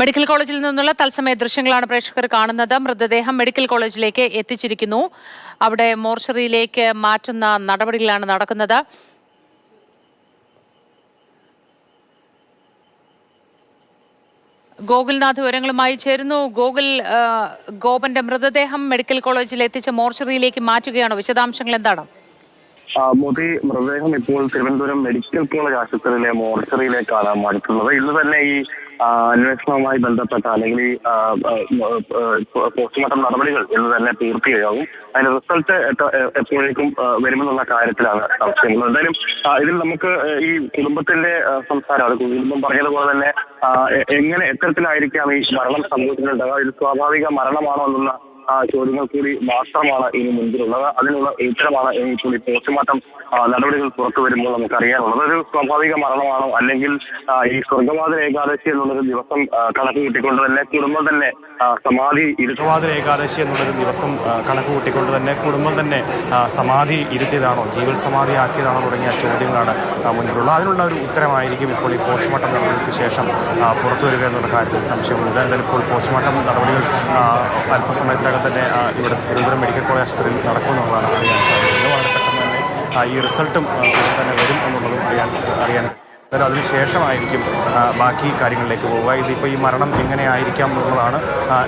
Medical കോളേജിൽ നിന്നുള്ള തത്സമയ ദൃശ്യങ്ങളാണ് പ്രേക്ഷകർ കാണുന്നത്. മൃതദേഹം മെഡിക്കൽ കോളേജിലേക്ക് എത്തിച്ചിരിക്കുന്നു. അവിടെ മോർച്ചറിയിലേക്ക് മാറ്റുന്ന നടപടികളാണ് നടക്കുന്നത്. ഗോകുൽനാഥ് വിവരങ്ങളുമായി ചേരുന്നു. ഗോകുൽ ഗോപന്റെ മൃതദേഹം മെഡിക്കൽ കോളേജിൽ എത്തിച്ച് മോർച്ചറിയിലേക്ക് മാറ്റുകയാണോ വിശദാംശങ്ങൾ. എന്താണ്? മോദി മൃതദേഹം ഇപ്പോൾ തിരുവനന്തപുരം മെഡിക്കൽ കോളേജ് ആശുപത്രിയിലെ മോർച്ചറിയിലേക്കാണ് മാറ്റുന്നത് ഇന്ന് തന്നെ ഈ അന്വേഷണവുമായി ബന്ധപ്പെട്ട അല്ലെങ്കിൽ പോസ്റ്റ്മോർട്ടം നടപടികൾ ഇന്ന് തന്നെ പൂർത്തിയാകും. അതിന്റെ റിസൾട്ട് എപ്പോഴേക്കും വരുമെന്നുള്ള കാര്യത്തിലാണ് സംശയങ്ങൾ എന്തായാലും ഇതിൽ നമുക്ക് ഈ കുടുംബത്തിന്റെ സംസാരമാണ് കുടുംബം പറഞ്ഞതുപോലെ തന്നെ എങ്ങനെ എത്തരത്തിലായിരിക്കാം ഈ മരണം സംഭവിച്ചിട്ടുണ്ടാകുക ഇത് സ്വാഭാവിക മരണമാണോ എന്നുള്ള ചോദ്യങ്ങൾ കൂടി മാത്രമാണ് ഇനി മുൻപിലുള്ളത്. അതിനുള്ള ഉത്തരമാണ് ഇനി കൂടി പോസ്റ്റ്മോർട്ടം നടപടികൾ പുറത്തു വരുമ്പോൾ നമുക്ക് അറിയാനുള്ളത് ഒരു സ്വാഭാവിക മരണമാണോ? അല്ലെങ്കിൽ ഈ സ്വർഗവാദ ഏകാദശി എന്നുള്ളൊരു ദിവസം കണക്ക് കൂട്ടിക്കൊണ്ട് തന്നെ കുടുംബം തന്നെ സമാധി ഇരുത്തുവാദ ഏകാദശി എന്നുള്ളൊരു ദിവസം കണക്ക് കൂട്ടിക്കൊണ്ട് തന്നെ കുടുംബം തന്നെ സമാധി ഇരുത്തിയതാണോ? ജീവൻ സമാധി ആക്കിയതാണോ തുടങ്ങിയ ചോദ്യങ്ങളാണ് മുന്നിലുള്ളത്. അതിനുള്ള ഒരു ഉത്തരമായിരിക്കും ഇപ്പോൾ ഈ പോസ്റ്റ്മോർട്ടം നടപടികൾക്ക് ശേഷം പുറത്തു വരിക എന്നുള്ള കാര്യത്തിൽ സംശയമുണ്ട്. എന്തായാലും ഇപ്പോൾ പോസ്റ്റ്മോർട്ടം നടപടികൾ ആ, അല്പസമയത്തിനകം തന്നെ ഇവിടെ തിരുവനന്തപുരം മെഡിക്കൽ കോളേജ് ആശുപത്രിയിൽ നടക്കുമെന്നുള്ളതാണ് അറിയാൻ സാധിക്കുന്നത്. വളരെ പെട്ടെന്ന് തന്നെ ഈ റിസൾട്ടും ഉടൻ തന്നെ വരും എന്നുള്ളതും അറിയാൻ അറിയാൻ എന്തായാലും അതിനുശേഷമായിരിക്കും ബാക്കി കാര്യങ്ങളിലേക്ക് പോവുക. ഇതിപ്പോൾ ഈ മരണം എങ്ങനെയായിരിക്കാം എന്നുള്ളതാണ്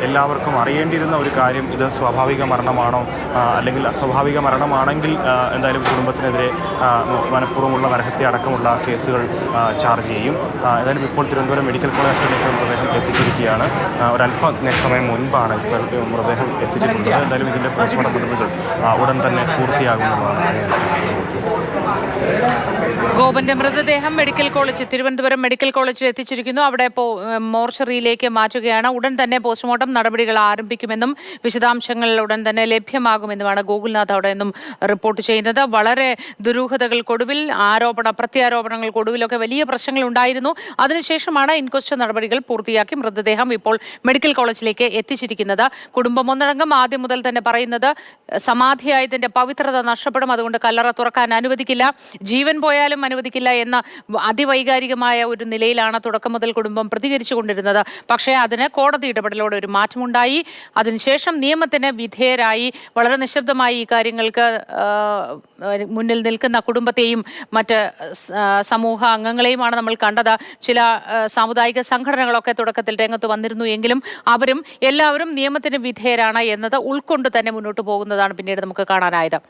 എല്ലാവർക്കും അറിയേണ്ടിയിരുന്ന ഒരു കാര്യം. ഇത് സ്വാഭാവിക മരണമാണോ അല്ലെങ്കിൽ അസ്വാഭാവിക മരണമാണെങ്കിൽ എന്തായാലും കുടുംബത്തിനെതിരെ മനഃപൂർവമുള്ള നരഹത്യ അടക്കമുള്ള കേസുകൾ ചാർജ് ചെയ്യും. ഏതായാലും ഇപ്പോൾ തിരുവനന്തപുരം മെഡിക്കൽ കോളേജ് ആശുപത്രിയിലേക്ക് മൃതദേഹം എത്തിച്ചിരിക്കുകയാണ്. ഒരല്പം സമയം മുൻപാണ് ഇപ്പോൾ മൃതദേഹം എത്തിച്ചിട്ടുള്ളത്. എന്തായാലും ഇതിന്റെ പോസ്റ്റ്മോർട്ടം നടപടികൾ ഉടൻ തന്നെ പൂർത്തിയാകുമെന്നുള്ളതാണ് ഗോപന്റെ മൃതദേഹം മെഡിക്കൽ കോളേജ് തിരുവനന്തപുരം മെഡിക്കൽ കോളേജിൽ എത്തിച്ചിരിക്കുന്നു. അവിടെ മോർച്ചറിയിലേക്ക് മാറ്റുകയാണ്. ഉടൻ തന്നെ പോസ്റ്റ്മോർട്ടം നടപടികൾ ആരംഭിക്കുമെന്നും വിശദാംശങ്ങൾ ഉടൻ തന്നെ ലഭ്യമാകുമെന്നുമാണ് ഗോകുൽനാഥ് അവിടെ നിന്നും റിപ്പോർട്ട് ചെയ്യുന്നത്. വളരെ ദുരൂഹതകൾക്കൊടുവിൽ ആരോപണ പ്രത്യാരോപണങ്ങൾക്കൊടുവിലൊക്കെ വലിയ പ്രശ്നങ്ങൾ ഉണ്ടായിരുന്നു. അതിനുശേഷമാണ് ഇൻക്വസ്റ്റ് നടപടികൾ പൂർത്തിയാക്കി മൃതദേഹം ഇപ്പോൾ മെഡിക്കൽ കോളേജിലേക്ക് എത്തിച്ചിരിക്കുന്നത്. കുടുംബം ഒന്നടങ്കം ആദ്യം മുതൽ തന്നെ പറയുന്നത് സമാധിയായതിന്റെ പവിത്രത നഷ്ടപ്പെടും. അതുകൊണ്ട് കല്ലറ തുറക്കാൻ അനുവദിക്കില്ല. ജീവൻ പോയാലും അനുവദിക്കില്ല എന്ന അതിവൈകാരികമായ ഒരു നിലയിലാണ് തുടക്കം മുതൽ കുടുംബം പ്രതികരിച്ചു കൊണ്ടിരുന്നത്. പക്ഷേ അതിന് കോടതി ഇടപെടലോടെ ഒരു മാറ്റമുണ്ടായി. അതിനുശേഷം നിയമത്തിന് വിധേയരായി. വളരെ നിശബ്ദമായി ഈ കാര്യങ്ങൾക്ക് മുന്നിൽ നിൽക്കുന്ന കുടുംബത്തെയും മറ്റ് സമൂഹ അംഗങ്ങളെയുമാണ് നമ്മൾ കണ്ടത്. ചില സാമുദായിക സംഘടനകളൊക്കെ തുടക്കത്തിൽ രംഗത്ത് വന്നിരുന്നു എങ്കിലും അവരും എല്ലാവരും നിയമത്തിന് വിധേയരാണ് എന്നത് ഉൾക്കൊണ്ട് തന്നെ മുന്നോട്ട് പോകുന്നതാണ് പിന്നീട് നമുക്ക് കാണാനായത്.